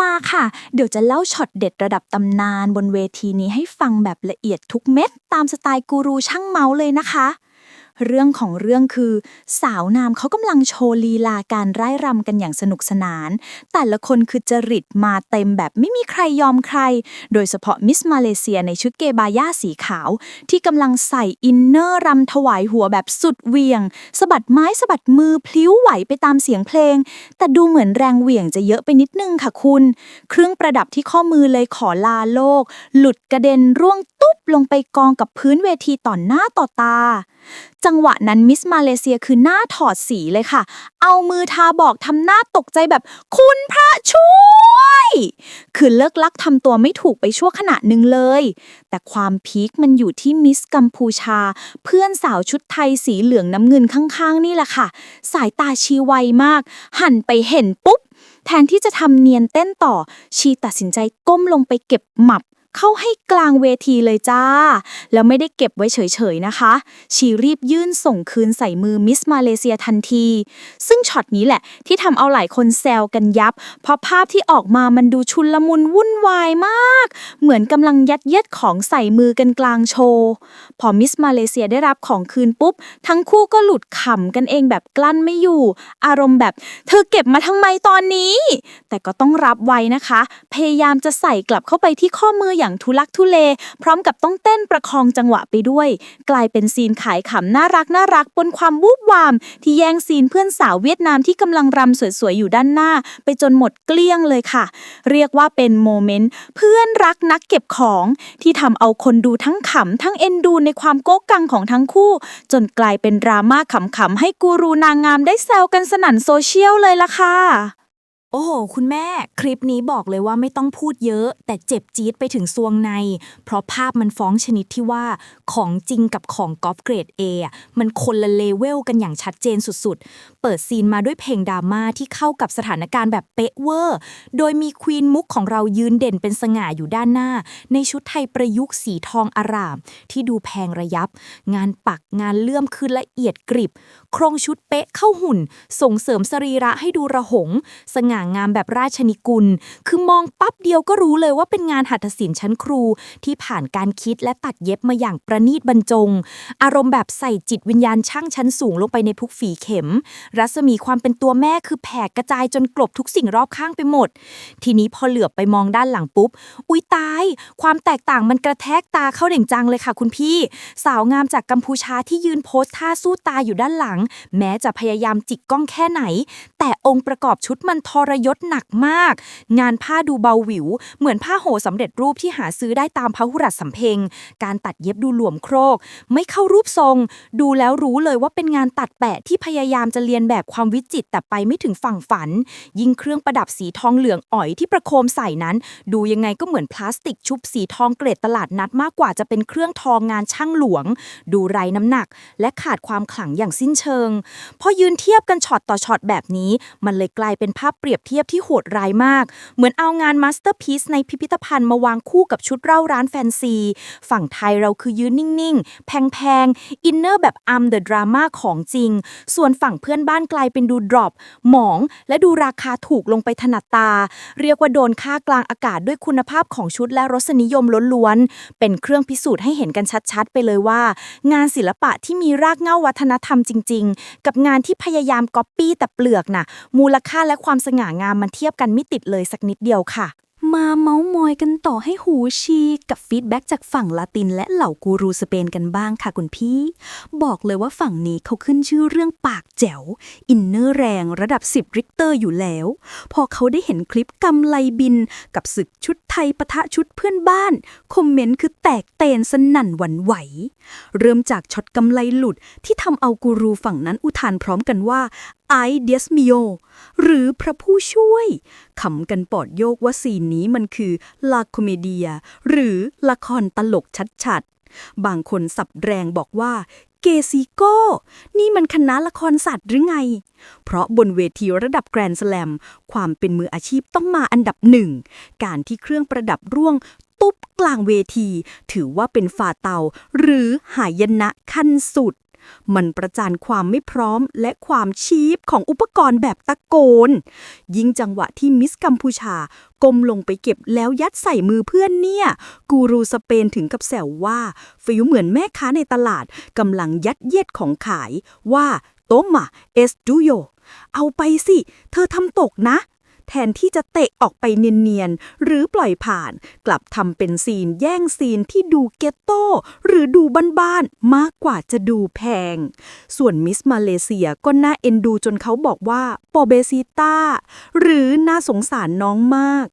มาค่ะ เดี๋ยวจะเล่าช็อตเด็ดระดับตำนานบนเวทีนี้ให้ฟังแบบละเอียดทุกเม็ด ตามสไตล์กูรูช่างเมาส์เลยนะคะ เรื่องของเรื่องคือ สาวนามเขากำลังโชว์ลีลาการไร้รำกันอย่างสนุกสนาน แต่ละคนคือจริตมาเต็มแบบไม่มีใครยอมใคร โดยเฉพาะมิสมาเลเซียในชุดเกบาย่าสีขาว ที่กำลังใส่อินเนอร์รำถวายหัวแบบสุดเวียงสะบัดไม้สะบัดมือพลิ้วไหวไปตามเสียงเพลง แต่ดูเหมือนแรงเหวี่ยงจะเยอะไปนิดนึงค่ะคุณ เครื่องประดับที่ข้อมือเลยขอลาโลก หลุดกระเด็นร่วงตุ๊บลงไปกองกับพื้นเวทีต่อหน้าต่อตา จังหวะนั้นมิสมาเลเซียคือหน้าถอดสีเลยค่ะ เอามือทาบอกทำหน้าตกใจแบบ คุณพระช่วย คือเลิกลักทำตัวไม่ถูกไปชั่วขณะหนึ่งเลย แต่ความพีคมันอยู่ที่มิสกัมพูชา เพื่อนสาวชุดไทยสีเหลืองน้ำเงินข้างๆ นี่แหละค่ะ สายตาชีไวมาก หันไปเห็นปุ๊บแทนที่จะทำเนียนเต้นต่อ ชีตัดสินใจก้มลงไปเก็บหมับ เข้าให้กลางเวทีเลยจ้า แล้วไม่ได้เก็บไว้เฉยๆนะคะ ชีรีบยื่นส่งคืนใส่มือมิสมาเลเซียทันที ซึ่งช็อตนี้แหละที่ทำเอาหลายคนแซวกันยับ เพราะภาพที่ออกมามันดูชุนลมุนวุ่นวายมาก เหมือนกำลังยัดเยียดของใส่มือกันกลางโชว์ พอมิสมาเลเซียได้รับของคืนปุ๊บ ทั้งคู่ก็หลุดขำกันเองแบบกลั้นไม่อยู่ อารมณ์แบบเธอเก็บมาทำไมตอนนี้ แต่ก็ต้องรับไว้นะคะ พยายามจะใส่กลับเข้าไปที่ข้อมืออย่างทุลักทุเล พร้อมกับต้องเต้นประคองจังหวะไปด้วย กลายเป็นซีนขายขำน่ารักน่ารักบนความวูบวาม ที่แย่งซีนเพื่อนสาวเวียดนามที่กำลังรำสวยๆ อยู่ด้านหน้า ไปจนหมดเกลี้ยงเลยค่ะ เรียกว่าเป็นโมเมนต์เพื่อนรักนักเก็บของที่ทำเอาคนดูทั้งขำทั้งเอ็นดูในความโก๊กกังของทั้งคู่ จนกลายเป็นดราม่าขำๆให้กูรูนางงามได้แซวกันสนั่นโซเชียลเลยล่ะค่ะ โอ้โห คุณแม่ คลิปนี้บอกเลยว่าไม่ต้องพูดเยอะ แต่เจ็บจี๊ดไปถึงซวงใน เพราะภาพมันฟ้องชนิดที่ว่าของจริงกับของกอล์ฟเกรด A อะมันคนละเลเวลกันอย่างชัดเจนสุดๆ เปิดซีนมาด้วยเพลงดราม่าที่เข้ากับสถานการณ์แบบเป๊ะเวอร์ โดยมีควีนมุกของเรายืนเด่นเป็นสง่าอยู่ด้านหน้า ในชุดไทยประยุกต์สีทองอาราม ที่ดูแพงระยับ งานปักงานเลื่อมคือละเอียดกริบ โครงชุดเป๊ะเข้าหุ่น ส่งเสริมสรีระให้ดูระหง สง่างามแบบราชนิกุล คือมองปั๊บเดียวก็รู้เลยว่าเป็นงานหัตถศิลป์ชั้นครู ที่ผ่านการคิดและตัดเย็บมาอย่างประณีตบรรจง อารมณ์แบบใส่จิตวิญญาณช่างชั้นสูงลงไปในทุกฝีเข็มรัศมีความเป็นตัวแม่คือแผ่กระจายจนกลบทุกสิ่งรอบข้างไปหมด ทีนี้พอเหลือบไปมองด้านหลังปุ๊บ อุ๊ยตาย ความแตกต่างมันกระแทกตาเข้าเด่งจังเลยค่ะคุณพี่ สาวงามจากกัมพูชาที่ยืนโพสท่าสู้ตาอยู่ด้านหลัง แม้จะพยายามจิกกล้องแค่ไหน แต่องค์ประกอบชุดมันทรยศหนักมาก งานผ้าดูเบาหวิว เหมือนผ้าโหสำเร็จรูปที่หาซื้อได้ตามพหุรัตน์สำเพ็งการตัดเย็บดูหลวมโครก ไม่เข้ารูปทรง ดูแล้วรู้เลยว่าเป็นงานตัดแปะที่พยายามจะเรียนแบบความวิจิตแต่ไปไม่ถึงฝั่งฝัน ยิ่งเครื่องประดับสีทองเหลืองอ่อยที่ประโคมใส่นั้น ดูยังไงก็เหมือนพลาสติกชุบสีทองเกรดตลาดนัดมากกว่าจะเป็นเครื่องทองงานช่างหลวง ดูไร้น้ำหนัก และขาดความขลังอย่างสิ้นเชิง พอยืนเทียบกันช็อตต่อช็อตแบบนี้ มันเลยกลายเป็นภาพเปรียบเทียบที่โหดร้ายมาก เหมือนเอางานมาสเตอร์พีซในพิพิธภัณฑ์มาวางคู่กับชุดเร่าร้านแฟนซี ฝั่งไทยเราคือยืนนิ่งๆ แพงๆ อินเนอร์แบบอัมเดอะดราม่าของจริง ส่วนฝั่งเพื่อนบ้านกลายเป็นดูดรอปหมอง และดูราคาถูกลงไปถนัดตา เรียกว่าโดนค่ากลางอากาศด้วยคุณภาพของชุดและรสนิยมล้วนๆ เป็นเครื่องพิสูจน์ให้เห็นกันชัดๆ ไปเลยว่า งานศิลปะที่มีรากเหง้าวัฒนธรรมจริง ๆ กับงานที่พยายามก๊อปปี้แต่เปลือกน่ะมูลค่าและความสง่างามมันเทียบกันไม่ติดเลยสักนิดเดียวค่ะ มาเมาส์มอยกันต่อให้หูชีกับฟีดแบ็กจากฝั่งลาตินและเหล่ากูรูสเปนกันบ้างค่ะคุณพี่ บอกเลยว่าฝั่งนี้เขาขึ้นชื่อเรื่องปากแจ๋ว อินเนอร์แรงระดับ 10 ริกเตอร์อยู่แล้ว พอเขาได้เห็นคลิปกำไลบิน กับศึกชุดไทยปะทะชุดเพื่อนบ้าน คอมเมนต์คือแตกเตนสนั่นหวั่นไหว เริ่มจากช็อตกำไลหลุดที่ทำเอากูรูฝั่งนั้นอุทานพร้อมกันว่าไอเดียสมิโอหรือพระผู้ช่วยขำกันปอดโยกว่าซีนนี้มันคือลาโคเมเดีย หรือละครตลกชัดๆ บางคนสับแรงบอกว่าเกซิโก้ นี่มันคณะละครสัตว์หรือไง เพราะบนเวทีระดับแกรนด์สแลม ความเป็นมืออาชีพต้องมาอันดับหนึ่ง การที่เครื่องประดับร่วงตุ๊บกลางเวที ถือว่าเป็นฝ่าเตาหรือหายนะขั้นสุด มันประจานความไม่พร้อมและความชีพของอุปกรณ์แบบตะโกน ยิ่งจังหวะที่มิสกัมพูชาก้มลงไปเก็บแล้วยัดใส่มือเพื่อนเนี่ย กูรูสเปนถึงกับแซวว่าฟิวเหมือนแม่ค้าในตลาดกำลังยัดเยียดของขายว่าโตมาเอสดูโยเอาไปสิ เธอทำตกนะ แทนที่จะเตะออกไปเนียนๆ หรือปล่อยผ่าน กลับทำเป็นซีนแย่งซีนที่ดูเกตโตหรือดูบ้านๆ มากกว่าจะดูแพง ส่วนมิสมาเลเซียก็น่าเอ็นดูจนเขาบอกว่าปอเบซิต้า หรือน่าสงสารน้องมาก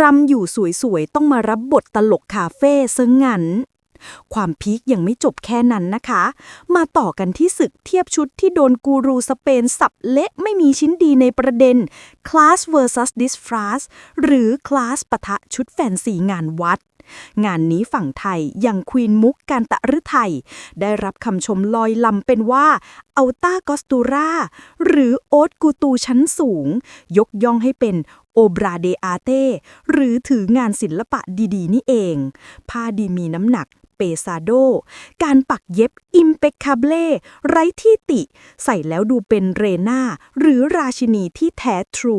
รำอยู่สวยๆ ต้องมารับบทตลกคาเฟ่ซะงั้น ความพีคยังไม่จบแค่นั้นนะคะ มาต่อกันที่ศึกเทียบชุดที่โดนกูรูสเปนสับเละไม่มีชิ้นดีในประเด็น Class vs Disfraz หรือ Class ปะทะชุดแฟนซีงานวัด งานนี้ฝั่งไทยยังควีนมุกการตะฤทัยได้รับคำชมลอยลำเป็นว่าอัลต้ากอสตูราหรือโอ๊ตกูตูชั้นสูง ยกย่องให้เป็นโอบราเดอาเต้หรือถืองานศิลปะดีๆ นี่เอง ผ้าดีมีน้ำหนัก เปซาโด การปักเย็บอิมเปคคาเบลไร้ที่ติ ใส่แล้วดูเป็นเรนาหรือราชินีที่แท้ทรู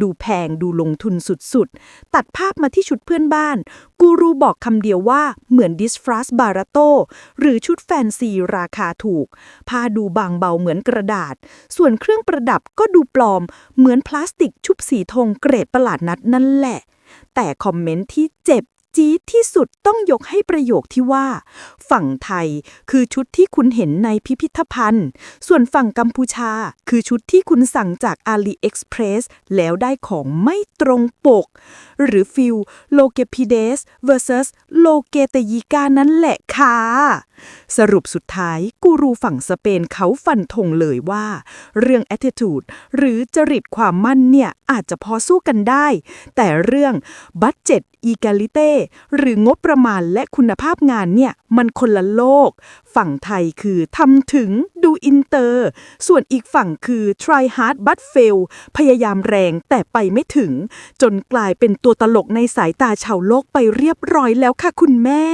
ดูแพงดูลงทุนสุดๆ ตัดภาพมาที่ชุดเพื่อนบ้าน กูรูบอกคำเดียวว่าเหมือนดิสฟรัสบาราโตหรือชุดแฟนซีราคาถูก ผ้าดูบางเบาเหมือนกระดาษ ส่วนเครื่องประดับก็ดูปลอม เหมือนพลาสติกชุบสีธงเกรดประหลาดนัดนั่นแหละ แต่คอมเมนต์ที่เจ็บ จี๊ดที่สุดต้องยกให้ประโยคที่ว่า ฝั่งไทยคือชุดที่คุณเห็นในพิพิธภัณฑ์ ส่วนฝั่งกัมพูชา คือชุดที่คุณสั่งจาก AliExpress แล้วได้ของไม่ตรงปก หรือฟิลโลเกพิเดส versus โลเกเตยิกานั่นแหละค่ะ สรุปสุดท้ายกูรูฝั่งสเปนเขาฟันธงเลยว่า เรื่อง attitude หรือจริตความมั่นเนี่ย อาจจะพอสู้กันได้ แต่เรื่อง budget equality หรืองบประมาณและคุณภาพงานเนี่ย มันคนละโลก ฝั่งไทยคือทำถึงดูอินเตอร์ ส่วนอีกฝั่งคือ try hard but fail พยายามแรงแต่ไปไม่ถึง จนกลายเป็นตัวตลกในสายตาชาวโลกไปเรียบร้อยแล้วค่ะคุณแม่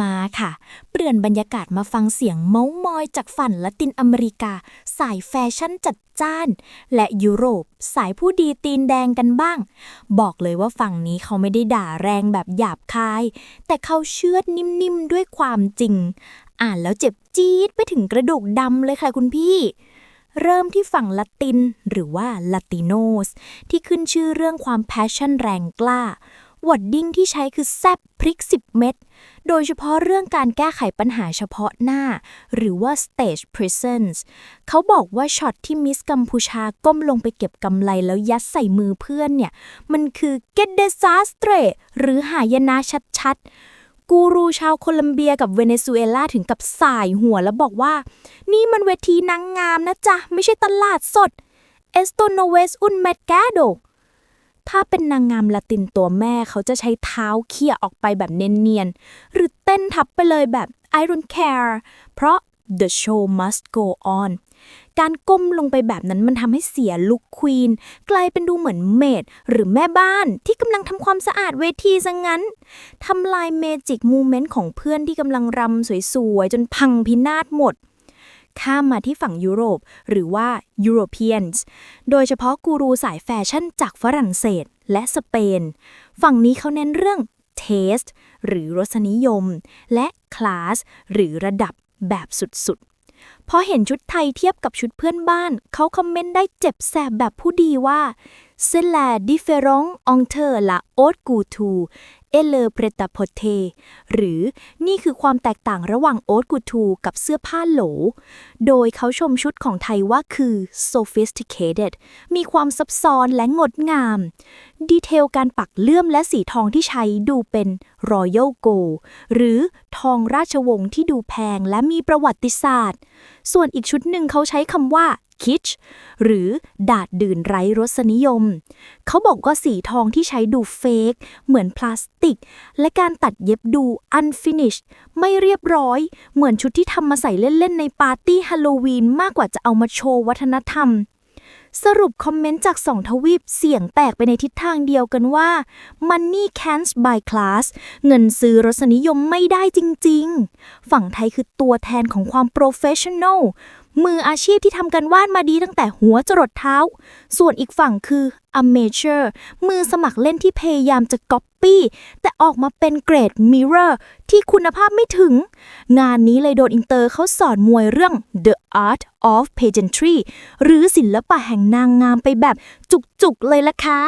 มาค่ะ เปลี่ยนบรรยากาศมาฟังเสียงเมาส์มอยจากฝั่งละตินอเมริกา สายแฟชั่นจัดจ้าน และยุโรป สายผู้ดีตีนแดงกันบ้าง บอกเลยว่าฝั่งนี้เขาไม่ได้ด่าแรงแบบหยาบคาย แต่เขาเชื่อดนิ่มๆด้วยความจริง อ่านแล้วเจ็บจี๊ดไปถึงกระดูกดำเลยค่ะคุณพี่เริ่มที่ฝั่งละตินหรือว่าลาติโนส ที่ขึ้นชื่อเรื่องความแพชชั่นแรงกล้า วอดดิ้งที่ใช้คือแซบพริก 10 เม็ด โดยเฉพาะเรื่องการแก้ไขปัญหาเฉพาะหน้า หรือว่า stage presence เขาบอกว่าช็อตที่มิสกัมพูชาก้มลงไปเก็บกำไรแล้วยัดใส่มือเพื่อนเนี่ย มันคือ get disaster หรือหายนะชัดๆ กูรูชาวโคลัมเบียกับเวเนซุเอลาถึงกับสายหัวแล้วบอกว่า นี่มันเวทีนางงามนะจ๊ะ ไม่ใช่ตลาดสด esto no es un mercado ถ้าเป็นนางงามละตินตัวแม่เขาจะใช้เท้าเขี่ยออกไปแบบเนียนๆ หรือเต้นทับไปเลยแบบ I don't care เพราะ the show must go on การก้มลงไปแบบนั้นมันทำให้เสียลุคควีนกลายเป็นดูเหมือนเมดหรือแม่บ้านที่กำลังทำความสะอาดเวทีซะงงั้นทำลายเมจิกมูเมนต์ของเพื่อนที่กำลังรำสวยๆ จนพังพินาศหมด ข้ามมาที่ฝั่งยุโรป หรือว่า Europeans โดยเฉพาะกูรูสายแฟชั่นจากฝรั่งเศสและสเปน ฝั่งนี้เขาเน้นเรื่อง taste หรือรสนิยม และ class หรือระดับแบบสุดๆ พอเห็นชุดไทยเทียบกับชุดเพื่อนบ้าน เขาคอมเมนต์ได้เจ็บแสบแบบผู้ดีว่า c'est la différence entre la haute couture et le prêt-à-porter หรือนี่คือความแตกต่างระหว่างโอ๊ตกูทูกับเสื้อผ้าโหล โดยเขาชมชุดของไทยว่าคือ sophisticated มีความซับซ้อนและงดงาม ดีเทลการปักเลื่อมและสีทองที่ใช้ดูเป็น royal gold หรือทองราชวงศ์ที่ดูแพงและมีประวัติศาสตร์ ส่วนอีกชุดหนึ่งเขาใช้คำว่า kitsch หรือดาดดื่นไร้รสนิยม เขาบอกว่าสีทองที่ใช้ดูเฟกเหมือนพลาสติก และการตัดเย็บดู unfinished ไม่เรียบร้อย เหมือนชุดที่ทำมาใส่เล่น ๆ ในปาร์ตี้ฮาโลวีนมากกว่าจะเอามาโชว์วัฒนธรรม สรุปคอมเมนต์จากสองทวีปเสียงแตกไปในทิศทางเดียวกันว่า Money can't buy class เงินซื้อรสนิยมไม่ได้จริง ๆ ฝั่งไทยคือตัวแทนของความ professional มืออาชีพที่ทำกันว่านมาดีตั้งแต่หัวจรดเท้า ส่วนอีกฝั่งคือ amateur มือสมัครเล่นที่พยายามจะ copy แต่ออกมาเป็นเกรด mirror ที่คุณภาพไม่ถึง งานนี้เลยโดนอินเตอร์เขาสอนมวยเรื่อง the art of pageantry หรือศิลปะแห่งนางงามไปแบบจุกๆเลยล่ะค่ะ